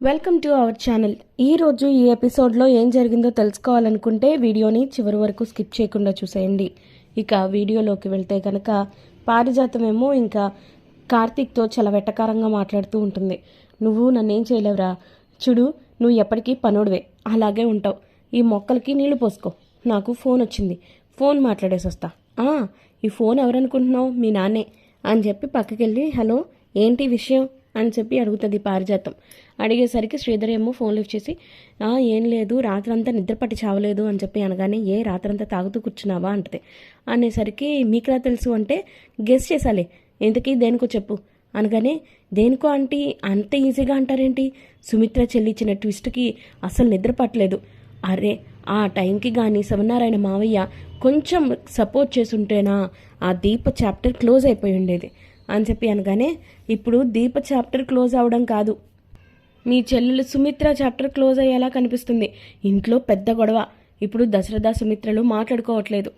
Welcome to our channel ఈరోజు ఈ ఎపిసోడ్లో ఏం జరిగిందో తెలుసుకోవాలనుకుంటే వీడియోని చివరి వరకు స్కిప్ చేయకుండా చూసేయండి. ఇక వీడియోలోకి వెళ్తే కనుక పారిజాతమేమో ఇంకా కార్తీక్తో చాలా వెట్టకారంగా మాట్లాడుతూ ఉంటుంది. నువ్వు నన్నేం చేయలేవురా? చూడు నువ్వు ఎప్పటికీ పనుడివే. అలాగే ఉంటావు. ఈ మొక్కలకి నీళ్ళు పోసుకో. నాకు ఫోన్ వచ్చింది. ఫోన్ మాట్లాడేసి వస్తా ఈ ఫోన్ ఎవరనుకుంటున్నావు? మీ నాన్నే అని చెప్పి పక్కకెళ్ళి హలో ఏంటి విషయం? అని చెప్పి అడుగుతుంది పారిజాతం. అడిగేసరికి శ్రీధర్ ఏమో ఫోన్ లిఫ్ట్ చేసి "ఆ, ఏం లేదు రాత్రంతా నిద్ర పట్టి చావలేదు అని చెప్పి అనగానే ఏ రాత్రంతా తాగుతూ కూర్చున్నావా? అంటది. అనేసరికి మీకులా తెలుసు అంటే గెస్ చేసాలే ఎందుకీ దేనికో చెప్పు. అనగానే దేనికో ఆంటీ అంత ఈజీగా అంటారేంటి? సుమిత్ర చెల్లిచ్చిన ట్విస్ట్కి అసలు నిద్ర పట్టలేదు. అరే ఆ టైంకి కానీ శివనారాయణ మావయ్య కొంచెం సపోర్ట్ చేసుంటేనా ఆ దీప చాప్టర్ క్లోజ్ అయిపోయి ఉండేది. అని చెప్పి అనగానే ఇప్పుడు దీప చాప్టర్ క్లోజ్ అవడం కాదు. మీ చెల్లెలు సుమిత్ర చాప్టర్ క్లోజ్ అయ్యేలా కనిపిస్తుంది. ఇంట్లో పెద్ద గొడవ. ఇప్పుడు దశరథ సుమిత్రలు మాట్లాడుకోవట్లేదు.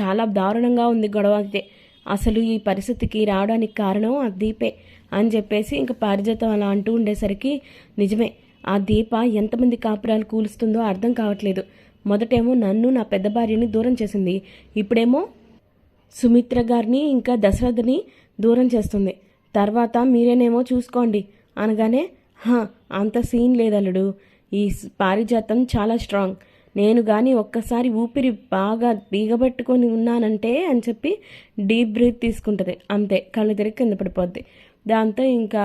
చాలా దారుణంగా ఉంది గొడవ అయితే. అసలు ఈ పరిస్థితికి రావడానికి కారణం ఆ దీపే అని చెప్పేసి ఇంకా పారిజాతం అలా అంటూ ఉండేసరికి నిజమే ఆ దీప ఎంతమంది కాపురాలు కూలుస్తుందో అర్థం కావట్లేదు. మొదటేమో నన్ను నా పెద్ద భార్యని దూరం చేసింది. ఇప్పుడేమో సుమిత్ర గారిని ఇంకా దశరథని దూరం చేస్తుంది. తర్వాత మీరేనేమో చూసుకోండి. అనగానే హా అంత సీన్ లేదల్లుడు. ఈ పారిజాతం చాలా స్ట్రాంగ్. నేను కానీ ఒక్కసారి ఊపిరి బాగా బిగబెట్టుకొని ఉన్నానంటే అని చెప్పి డీప్ బ్రీత్ తీసుకుంటుంది. అంతే కళ్ళు తిరిగి కింద పడిపోద్ది. దాంతో ఇంకా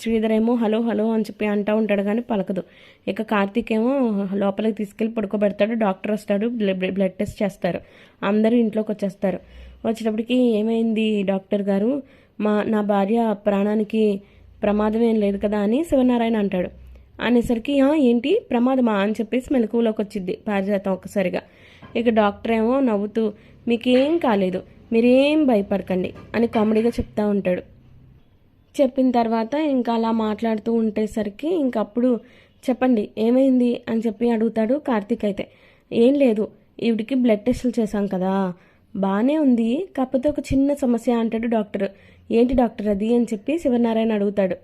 శ్రీధర్ ఏమో హలో హలో అని చెప్పి అంటూ ఉంటాడు కానీ పలకదు. ఇక కార్తీక్ ఏమో లోపలికి తీసుకెళ్ళి పడుకోబెడతాడు డాక్టర్ వస్తాడు బ్లడ్ టెస్ట్ చేస్తారు. అందరూ ఇంట్లోకి వచ్చేస్తారు వచ్చేటప్పటికి ఏమైంది డాక్టర్ గారు? మా నా భార్య ప్రాణానికి ప్రమాదం ఏం లేదు కదా అని శివనారాయణ అంటాడు. అనేసరికి ఏంటి? ప్రమాదమా? అని చెప్పేసి మెలకువలోకి వచ్చింది పారిజాతం ఒక్కసారిగా. ఇక డాక్టర్ ఏమో నవ్వుతూ మీకేం కాలేదు మీరేం భయపడకండి అని కామెడీగా చెప్తా ఉంటాడు. చెప్పిన తర్వాత ఇంకా అలా మాట్లాడుతూ ఉండేసరికి ఇంక అప్పుడు చెప్పండి ఏమైంది? అని చెప్పి అడుగుతాడు కార్తీక్ అయితే. ఏం లేదు ఈవిడికి బ్లడ్ టెస్టులు చేశాం కదా బాగానే ఉంది. కాకపోతే ఒక చిన్న సమస్య అంటాడు డాక్టర్. ఏంటి డాక్టర్ అది అని చెప్పి శివనారాయణ అడుగుతాడు.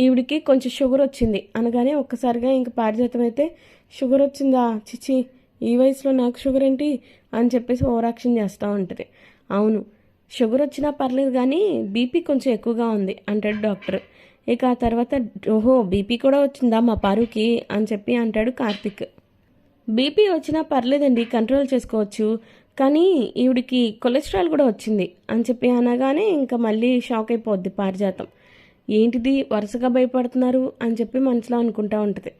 ఈవిడికి కొంచెం షుగర్ వచ్చింది. అనగానే ఒక్కసారిగా ఇంక పారిజాతం అయితే షుగర్ వచ్చిందా? చిచి ఈ వయసులో నాకు షుగర్ ఏంటి? అని చెప్పేసి ఓవరాక్షన్ చేస్తూ ఉంటుంది. అవును షుగర్ వచ్చినా పర్లేదు కానీ బీపీ కొంచెం ఎక్కువగా ఉంది అంటాడు డాక్టర్. ఇక ఆ తర్వాత ఓహో బీపీ కూడా వచ్చిందా మా పారుకి? అని చెప్పి అంటాడు కార్తిక్. బీపీ వచ్చినా పర్లేదండి కంట్రోల్ చేసుకోవచ్చు. కానీ ఈవిడికి కొలెస్ట్రాల్ కూడా వచ్చింది అని చెప్పి అనగానే ఇంకా మళ్ళీ షాక్ అయిపోద్ది పారిజాతం. ఏంటిది? వరుసగా భయపడుతున్నారు అని చెప్పి మనసులో అనుకుంటా ఉంటుంది.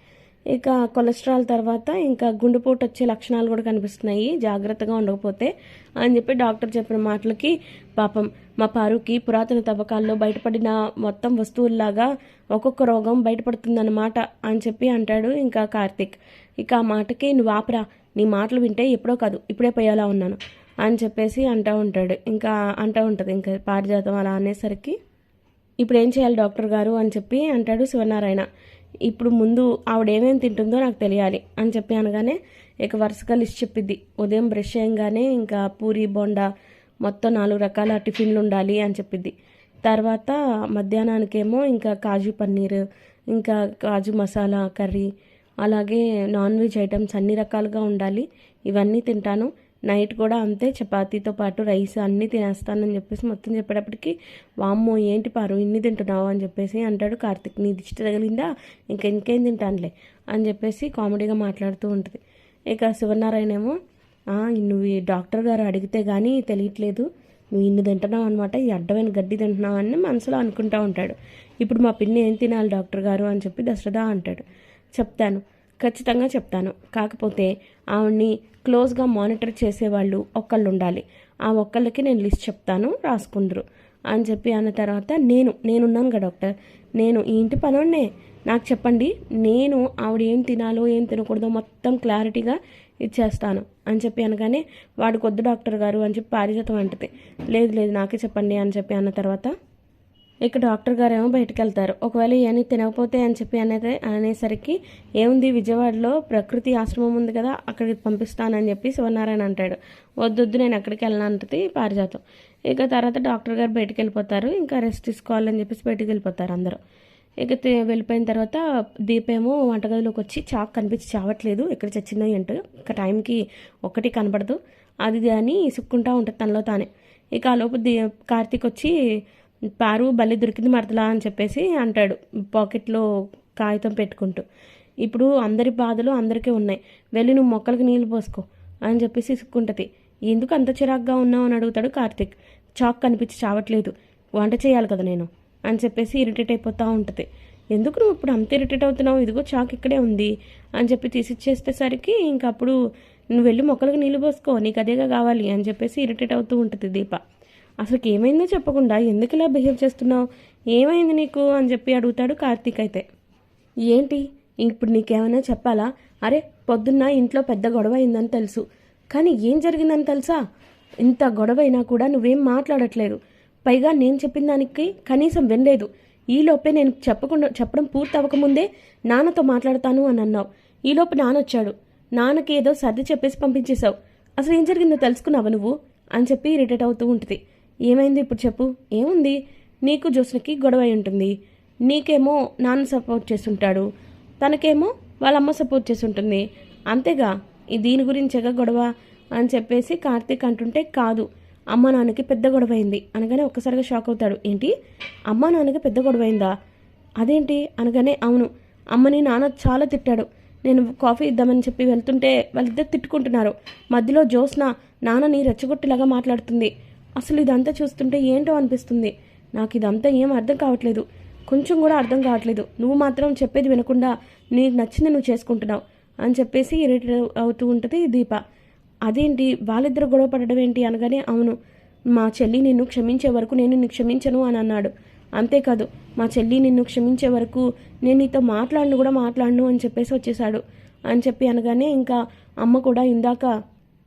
ఇక కొలెస్ట్రాల్ తర్వాత ఇంకా గుండెపోటు వచ్చే లక్షణాలు కూడా కనిపిస్తున్నాయి. జాగ్రత్తగా ఉండకపోతే అని చెప్పి డాక్టర్ చెప్పిన మాటలకి పాపం మా పారుకి పురాతన తవ్వకాల్లో బయటపడిన మొత్తం వస్తువుల్లాగా ఒక్కొక్క రోగం బయటపడుతుందన్నమాట అని చెప్పి అంటాడు ఇంకా కార్తీక్. ఇక ఆ మాటకి నువ్వు ఆపరా. నీ మాటలు వింటే ఎప్పుడో కాదు ఇప్పుడే పోయేలా ఉన్నాను అని చెప్పేసి అంటూ ఉంటాడు. ఇంకా అంటూ ఉంటుంది ఇంకా పారిజాతం అలా అనేసరికి ఇప్పుడు ఏం చేయాలి డాక్టర్ గారు అని చెప్పి అంటాడు శివనారాయణ. ఇప్పుడు ముందు ఆవిడ ఏమేమి తింటుందో నాకు తెలియాలి అని చెప్పి అనగానే ఇక వరుసగా లిస్ట్ చెప్పిద్ది. ఉదయం బ్రష్ చేయగానే ఇంకా పూరి బొండా మొత్తం నాలుగు రకాల టిఫిన్లు ఉండాలి అని చెప్పిద్ది. తర్వాత మధ్యాహ్నానికేమో ఇంకా కాజు పన్నీర్ ఇంకా కాజు మసాలా కర్రీ అలాగే నాన్ వెజ్ ఐటమ్స్ అన్ని రకాలుగా ఉండాలి. ఇవన్నీ తింటాను. నైట్ కూడా అంతే చపాతీతో పాటు రైస్ అన్నీ తినేస్తానని చెప్పేసి మొత్తం చెప్పేటప్పటికి వామ్మో ఏంటి పారు ఇన్ని తింటున్నావు అని చెప్పేసి అంటాడు కార్తిక్. నీ దిష్టి తగిలిందా? ఇంకా ఇంకేం తింటానులే అని చెప్పేసి కామెడీగా మాట్లాడుతూ ఉంటుంది. ఇక శివనారాయణ ఏమో నువ్వు డాక్టర్ గారు అడిగితే కానీ తెలియట్లేదు. నువ్వు ఇన్ని తింటున్నావు అనమాట ఈ అడ్డమైన గడ్డి తింటున్నావు అని మనసులో అనుకుంటా ఉంటాడు. ఇప్పుడు మా పిన్ని ఏం తినాలి డాక్టర్ గారు అని చెప్పి దసరదా అంటాడు. చెప్తాను. ఖచ్చితంగా చెప్తాను. కాకపోతే ఆవిడ్ని క్లోజ్గా మానిటర్ చేసేవాళ్ళు ఒక్కళ్ళు ఉండాలి ఆ ఒక్కళ్ళకి నేను లిస్ట్ చెప్తాను రాసుకుందరు అని చెప్పి అన్న తర్వాత నేను నేనున్నాను కదా డాక్టర్. నేను ఈ ఇంటి పనున్నే నాకు చెప్పండి నేను ఆవిడ ఏం తినాలో ఏం తినకూడదో మొత్తం క్లారిటీగా ఇచ్చేస్తాను అని చెప్పి అనగానే వాడికి వద్దు డాక్టర్ గారు అని చెప్పి పారిజాతం అంటది. లేదు లేదు నాకే చెప్పండి అని చెప్పి అన్న తర్వాత ఇక డాక్టర్ గారు ఏమో బయటకు వెళ్తారు ఒకవేళ ఇవన్నీ తినకపోతే అని చెప్పి అనేది అనేసరికి ఏముంది విజయవాడలో ప్రకృతి ఆశ్రమం ఉంది కదా అక్కడికి పంపిస్తానని చెప్పి శివనారాయణ అంటాడు. వద్దొద్దు నేను అక్కడికి వెళ్ళను అంటది పారిజాతం. ఇక తర్వాత డాక్టర్ గారు బయటకు వెళ్ళిపోతారు ఇంకా రెస్ట్ తీసుకోవాలని చెప్పేసి బయటకు వెళ్ళిపోతారు అందరూ. ఇక వెళ్ళిపోయిన తర్వాత దీపేమో వంటగదిలోకి వచ్చి చాక్ కనిపించి చావట్లేదు. ఎక్కడ చచ్చిందో ఏంటో ఒక టైంకి ఒకటి కనపడదు అది అని ఇసుక్కుంటా ఉంటుంది తనలో తానే. ఇక ఆ లోపు దీ కార్తీక్ వచ్చి పారు బల్లి దొరికింది మరదలా అని చెప్పేసి అంటాడు పాకెట్లో కాగితం పెట్టుకుంటూ. ఇప్పుడు అందరి బాధలు అందరికీ ఉన్నాయి. వెళ్ళి నువ్వు మొక్కలకి నీళ్ళు పోసుకో అని చెప్పేసి ఇసుక్కుంటది ఎందుకు అంత చిరాగ్గా ఉన్నావు అని అడుగుతాడు కార్తీక్. చాక్ కనిపించి చావట్లేదు. వంట చేయాలి కదా నేను అని చెప్పేసి ఇరిటేట్ అయిపోతూ ఉంటుంది. ఎందుకు నువ్వు ఇప్పుడు అంత ఇరిటేట్ అవుతున్నావు? ఇదిగో చాక్ ఇక్కడే ఉంది అని చెప్పి తీసిచ్చేసేసరికి ఇంక అప్పుడు నువ్వు వెళ్ళి మొక్కలకు నీళ్ళు పోసుకో నీకు అదేగా కావాలి అని చెప్పేసి ఇరిటేట్ అవుతూ ఉంటుంది దీప. అసలు ఏమైందో చెప్పకుండా ఎందుకు ఇలా బిహేవ్ చేస్తున్నావు? ఏమైంది నీకు? అని చెప్పి అడుగుతాడు కార్తీక్ అయితే. ఏంటి? ఇప్పుడు నీకేమైనా చెప్పాలా? అరే పొద్దున్న ఇంట్లో పెద్ద గొడవ అయిందని తెలుసు. కానీ ఏం జరిగిందని తెలుసా? ఇంత గొడవ అయినా కూడా నువ్వేం మాట్లాడట్లేదు. పైగా నేను చెప్పిన దానికి కనీసం వినలేదు. ఈలోపే నేను చెప్పకుండా చెప్పడం పూర్తి అవ్వకముందే నాన్నతో మాట్లాడతాను అని అన్నావు. ఈలోపు నాన్న వచ్చాడు నాన్నకి ఏదో సర్ది చెప్పేసి పంపించేశావు. అసలు ఏం జరిగిందో తెలుసుకున్నావా నువ్వు? అని చెప్పి ఇరిటేట్ అవుతూ ఉంటుంది. ఏమైంది? ఇప్పుడు చెప్పు. ఏముంది? నీకు జోస్నకి గొడవ అయి ఉంటుంది. నీకేమో నాన్న సపోర్ట్ చేస్తుంటాడు. తనకేమో వాళ్ళ అమ్మ సపోర్ట్ చేసి ఉంటుంది అంతేగా? ఈ దీని గురించేగా గొడవ? అని చెప్పేసి కార్తీక్ అంటుంటే కాదు. అమ్మ నాన్నకి పెద్ద గొడవ అయింది అనగానే ఒక్కసారిగా షాక్ అవుతాడు. ఏంటి? అమ్మ నాన్నకి పెద్ద గొడవ అయిందా అదేంటి? అనగానే అవును. అమ్మని నాన్న చాలా తిట్టాడు. నేను కాఫీ ఇద్దామని చెప్పి వెళ్తుంటే వాళ్ళిద్దరు తిట్టుకుంటున్నారు. మధ్యలో జ్యోత్స్న నాన్నని రెచ్చగొట్టేలాగా మాట్లాడుతుంది. అసలు ఇదంతా చూస్తుంటే ఏంటో అనిపిస్తుంది. నాకు ఇదంతా ఏం అర్థం కావట్లేదు. కొంచెం కూడా అర్థం కావట్లేదు. నువ్వు మాత్రం చెప్పేది వినకుండా నీకు నచ్చింది నువ్వు చేసుకుంటున్నావు అని చెప్పేసి ఇరిటేట్ అవుతూ ఉంటుంది దీప. అదేంటి? వాళ్ళిద్దరు గొడవ పడడం ఏంటి అనగానే అవును. మా చెల్లి నిన్ను క్షమించే వరకు నేను నిన్ను క్షమించను అని అన్నాడు. అంతేకాదు మా చెల్లి నిన్ను క్షమించే వరకు నేను నీతో మాట్లాడను కూడా మాట్లాడను అని చెప్పేసి వచ్చేసాడు అని చెప్పి అనగానే ఇంకా అమ్మ కూడా ఇందాక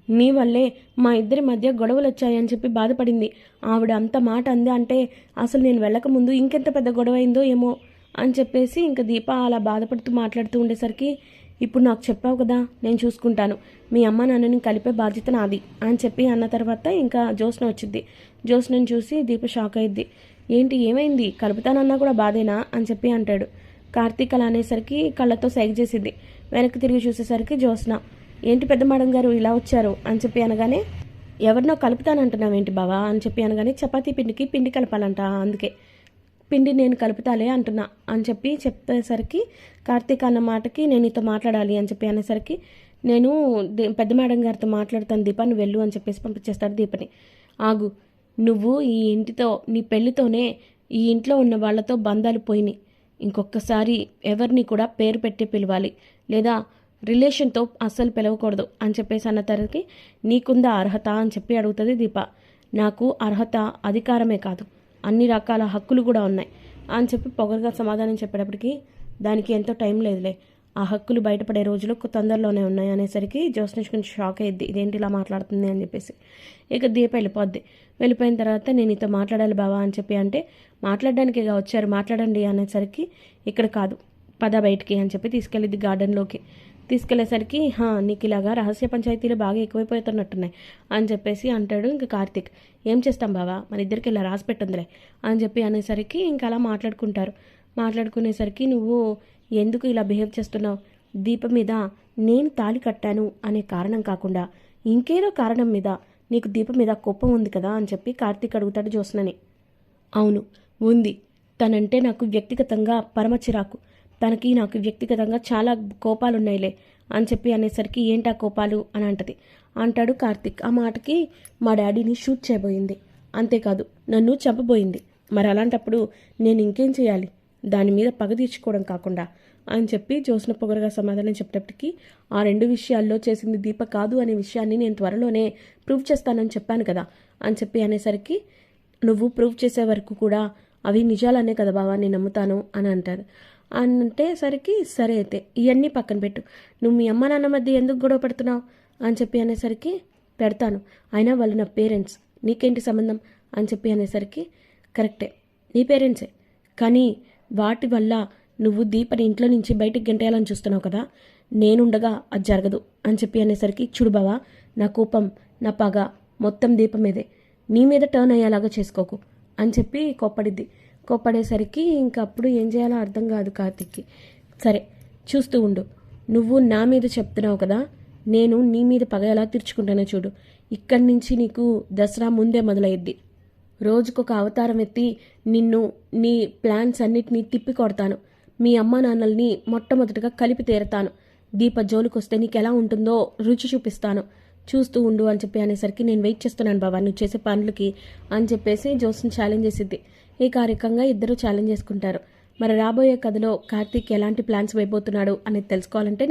నీ వల్లే మా ఇద్దరి మధ్య గొడవలు వచ్చాయని చెప్పి బాధపడింది. ఆవిడ అంత మాట అంది అంటే అసలు నేను వెళ్ళకముందు ఇంకెంత పెద్ద గొడవ అయిందో ఏమో అని చెప్పేసి ఇంకా దీప అలా బాధపడుతూ మాట్లాడుతూ ఉండేసరికి ఇప్పుడు నాకు చెప్పావు కదా నేను చూసుకుంటాను. మీ అమ్మ నాన్నని కలిపే బాధ్యత నాది అని చెప్పి అన్న తర్వాత ఇంకా జ్యోత్స్న వచ్చింది జ్యోత్స్నని చూసి దీప షాక్ అయింది ఏంటి ఏమైంది? కలుపుతానన్నా కూడా బాధేనా? అని చెప్పి అంటాడు. కార్తీక్ అలా అనేసరికి కళ్ళతో సైగ చేసింది వెనక్కి తిరిగి చూసేసరికి జ్యోత్స్న ఏంటి పెద్ద మేడం గారు ఇలా వచ్చారు? అని చెప్పి అనగానే ఎవరినో కలుపుతానంటున్నావేంటి బావా? అని చెప్పి అనగానే చపాతీ పిండికి పిండి కలపాలంట అందుకే. పిండి నేను కలుపుతాలే అంటున్నా అని చెప్పి చెప్పేసరికి కార్తీక్ అన్న మాటకి నేను నీతో మాట్లాడాలి అని చెప్పి అనేసరికి నేను పెద్ద మేడం గారితో మాట్లాడుతాను దీప నువ్వు వెళ్ళు అని చెప్పేసి పంపించేస్తాడు దీపని. ఆగు నువ్వు ఈ ఇంటితో నీ పెళ్ళితోనే ఈ ఇంట్లో ఉన్న వాళ్ళతో బంధాలు పోయినాయి. ఇంకొకసారి ఎవరిని కూడా పేరు పెట్టి పిలవాలి. లేదా రిలేషన్తో అస్సలు పిలవకూడదు అని చెప్పేసి అన్న తరకి నీకుందా అర్హత? అని చెప్పి అడుగుతుంది దీప. నాకు అర్హత అధికారమే కాదు. అన్ని రకాల హక్కులు కూడా ఉన్నాయి. అని చెప్పి పొగరుగా సమాధానం చెప్పేటప్పటికి దానికి ఎంతో టైం లేదులే. ఆ హక్కులు బయటపడే రోజులు తొందరలోనే ఉన్నాయి అనేసరికి జ్యోత్స్నిష్ కొంచెం షాక్ అయ్యింది ఇదేంటి ఇలా మాట్లాడుతుంది? అని చెప్పేసి. ఇక దీప వెళ్ళిపోద్ది. వెళ్ళిపోయిన తర్వాత నేను నీతో మాట్లాడాలి బావా అని చెప్పి అంటే మాట్లాడడానికి ఇక వచ్చారు మాట్లాడండి అనేసరికి ఇక్కడ కాదు పద బయటికి అని చెప్పి తీసుకెళ్ళిద్ది గార్డెన్లోకి. తీసుకెళ్ళేసరికి హా నీకు ఇలాగా రహస్య పంచాయతీలు బాగా ఎక్కువైపోతున్నట్టున్నాయి అని చెప్పేసి అంటాడు ఇంకా కార్తిక్. ఏం చేస్తాం బావా? మన ఇద్దరికి ఇలా రాసి పెట్టుందిలే అని చెప్పి అనేసరికి ఇంకా అలా మాట్లాడుకుంటారు. మాట్లాడుకునేసరికి నువ్వు ఎందుకు ఇలా బిహేవ్ చేస్తున్నావు? దీపం మీద నేను తాళి కట్టాను అనే కారణం కాకుండా ఇంకేదో కారణం మీద నీకు దీపం మీద కోపం ఉంది కదా అని చెప్పి కార్తీక్ అడుగుతాడు జ్యోత్స్నని. అవును ఉంది. తనంటే నాకు వ్యక్తిగతంగా పరమ చిరాకు తనకి నాకు వ్యక్తిగతంగా చాలా కోపాలున్నాయిలే అని చెప్పి అనేసరికి ఏంటా కోపాలు అని అంటది. అంటాడు కార్తిక్. ఆ మాటకి మా డాడీని షూట్ చేయబోయింది. అంతేకాదు నన్ను చంపబోయింది. మరి అలాంటప్పుడు నేను ఇంకేం చేయాలి? దాని మీద పగ తీర్చుకోవడం కాకుండా అని చెప్పి జోస్న పొగరుగా సమాధానం చెప్పేటప్పటికి ఆ రెండు విషయాల్లో చేసింది దీప కాదు అనే విషయాన్ని నేను త్వరలోనే ప్రూవ్ చేస్తానని చెప్పాను కదా అని చెప్పి అనేసరికి నువ్వు ప్రూవ్ చేసే వరకు కూడా అవి నిజాలనే కదా బావా నేను నమ్ముతాను అని అంటారు అని అంటే సరికి సరే అయితే ఇవన్నీ పక్కన పెట్టు. నువ్వు మీ అమ్మ నాన్న మధ్య ఎందుకు గొడవ పెడుతున్నావు? అని చెప్పి అనేసరికి పెడతాను. అయినా వాళ్ళు నా పేరెంట్స్. నీకేంటి సంబంధం? అని చెప్పి అనేసరికి కరెక్టే. నీ పేరెంట్సే. కానీ వాటి వల్ల నువ్వు దీపని ఇంట్లో నుంచి బయటికి గెంటేయాలని చూస్తున్నావు కదా నేనుండగా అది జరగదు. అని చెప్పి అనేసరికి చూడు బావా నా కోపం నా పగ మొత్తం దీపం మీదే. నీ మీద టర్న్ అయ్యేలాగా చేసుకోకు. అని చెప్పి కోప్పడిద్ది. కోప్పడేసరికి ఇంకప్పుడు ఏం చేయాలో అర్థం కాదు కార్తిక్కి. సరే చూస్తూ ఉండు. నువ్వు నా మీద చెప్తున్నావు కదా నేను నీ మీద పగ ఎలా తీర్చుకుంటానో చూడు. ఇక్కడి నుంచి నీకు దసరా ముందే మొదలయ్యిద్ది. రోజుకొక అవతారం ఎత్తి నిన్ను నీ ప్లాన్స్ అన్నిటినీ తిప్పి కొడతాను. మీ అమ్మ నాన్నల్ని మొట్టమొదటిగా కలిపి తీరతాను. దీప జోలికొస్తే నీకు ఎలా ఉంటుందో రుచి చూపిస్తాను. చూస్తూ ఉండు అని చెప్పి అనేసరికి నేను వెయిట్ చేస్తున్నాను బాబా నువ్వు చేసే పనులకి అని చెప్పేసి జోస్ని ఛాలెంజ్ చేసిద్ది. ఈ కార్యక్రమంగా ఇద్దరు ఛాలెంజ్ చేసుకుంటారు. మరి రాబోయే కథలో కార్తీక్ ఎలాంటి ప్లాన్స్ వేయబోతున్నాడు అనేది తెలుసుకోవాలంటే